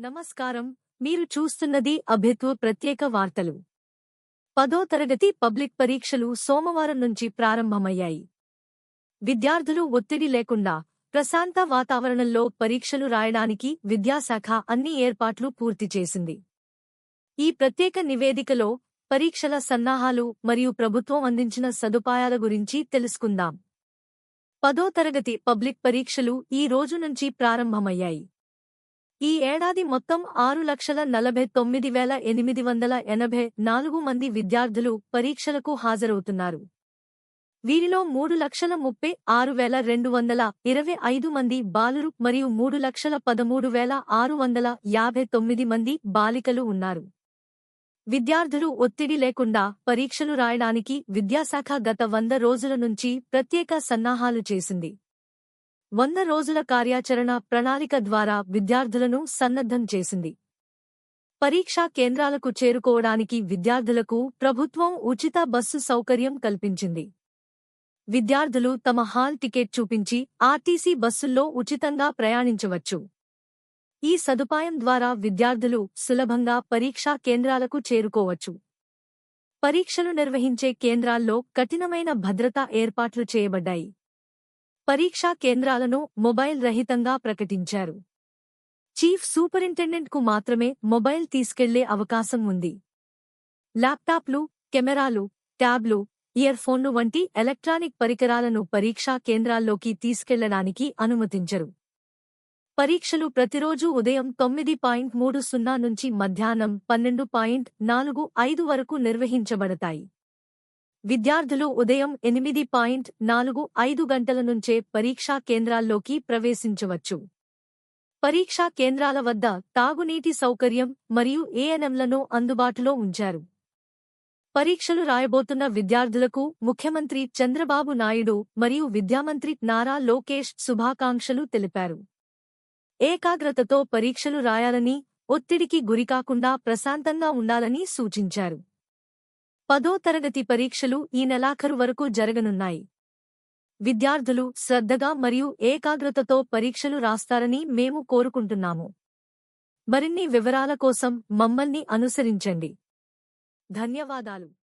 నమస్కారం. మీరు చూస్తున్నది అభిత్వ ప్రత్యేక వార్తలు. పదో తరగతి పబ్లిక్ పరీక్షలు సోమవారం నుంచి ప్రారంభమయ్యాయి. విద్యార్థులు ఒత్తిడి లేకుండా ప్రశాంత వాతావరణంలో పరీక్షలు రాయడానికి విద్యాశాఖ అన్ని ఏర్పాట్లు పూర్తి చేసింది. ఈ ప్రత్యేక నివేదికలో పరీక్షల సన్నాహాలు మరియు ప్రభుత్వం అందించిన సదుపాయాల గురించి తెలుసుకుందాం. పదో తరగతి పబ్లిక్ పరీక్షలు ఈ రోజు నుంచి ప్రారంభమయ్యాయి. ఈ ఏడాది మొత్తం ఆరు లక్షల నలభై తొమ్మిది వేల ఎనిమిది వందల ఎనభై నాలుగు మంది విద్యార్థులు పరీక్షలకు హాజరవుతున్నారు. వీరిలో మూడు లక్షల ముప్పై ఆరు వేల రెండు వందల ఇరవై ఐదు మంది బాలురు మరియు మూడు లక్షల పదమూడు వేల ఆరు వందల యాభై తొమ్మిది మంది బాలికలు ఉన్నారు. విద్యార్థులు ఒత్తిడి లేకుండా పరీక్షలు రాయడానికి విద్యాశాఖ గత వంద రోజుల నుంచి ప్రత్యేక సన్నాహాలు చేసింది. వంద రోజుల కార్యాచరణ ప్రణాళిక ద్వారా విద్యార్థులను సన్నద్ధం చేసింది. పరీక్షా కేంద్రాలకు చేరుకోవడానికి విద్యార్థులకు ప్రభుత్వం ఉచిత బస్సు సౌకర్యం కల్పించింది. విద్యార్థులు తమ హాల్ టికెట్ చూపించి ఆర్టీసీ బస్సుల్లో ఉచితంగా ప్రయాణించవచ్చు. ఈ సదుపాయం ద్వారా విద్యార్థులు సులభంగా పరీక్షా కేంద్రాలకు చేరుకోవచ్చు. పరీక్షలు నిర్వహించే కేంద్రాల్లో కఠినమైన భద్రతా ఏర్పాట్లు చేయబడ్డాయి. పరీక్షా కేంద్రాలను మొబైల్ రహితంగా ప్రకటించారు. చీఫ్ సూపరింటెండెంట్కు మాత్రమే మొబైల్ తీసుకెళ్ళే అవకాశం ఉంది. ల్యాప్టాప్లు కెమెరాలు ట్యాబ్లు ఇయర్ ఫోన్లు వంటి ఎలక్ట్రానిక్ పరికరాలను పరీక్షా కేంద్రాల్లోకి తీసుకెళ్ళడానికి అనుమతించరు. పరీక్షలు ప్రతిరోజు ఉదయం తొమ్మిది పాయింట్ మూడు సున్నా నుంచి మధ్యాహ్నం పన్నెండు పాయింట్ నాలుగు ఐదు వరకు నిర్వహించబడతాయి. విద్యార్థులు ఉదయం ఎనిమిది పాయింట్ నాలుగు ఐదు గంటల నుంచే పరీక్షా కేంద్రాల్లోకి ప్రవేశించవచ్చు. పరీక్షా కేంద్రాల వద్ద తాగునీటి సౌకర్యం మరియు ఏఎన్ఎంలను అందుబాటులో ఉంచారు. పరీక్షలు రాయబోతున్న విద్యార్థులకు ముఖ్యమంత్రి చంద్రబాబు నాయుడు మరియు విద్యామంత్రి నారా లోకేష్ శుభాకాంక్షలు తెలిపారు. ఏకాగ్రతతో పరీక్షలు రాయాలని ఒత్తిడికి గురికాకుండా ప్రశాంతంగా ఉండాలని సూచించారు. పదో తరగతి పరీక్షలు ఈ నెలాఖరు వరకు జరగనున్నాయి. విద్యార్థులు శ్రద్ధగా మరియు ఏకాగ్రతతో పరీక్షలు రాస్తారని మేము కోరుకుంటున్నాము. మరిన్ని వివరాల కోసం మమ్మల్ని అనుసరించండి. ధన్యవాదాలు.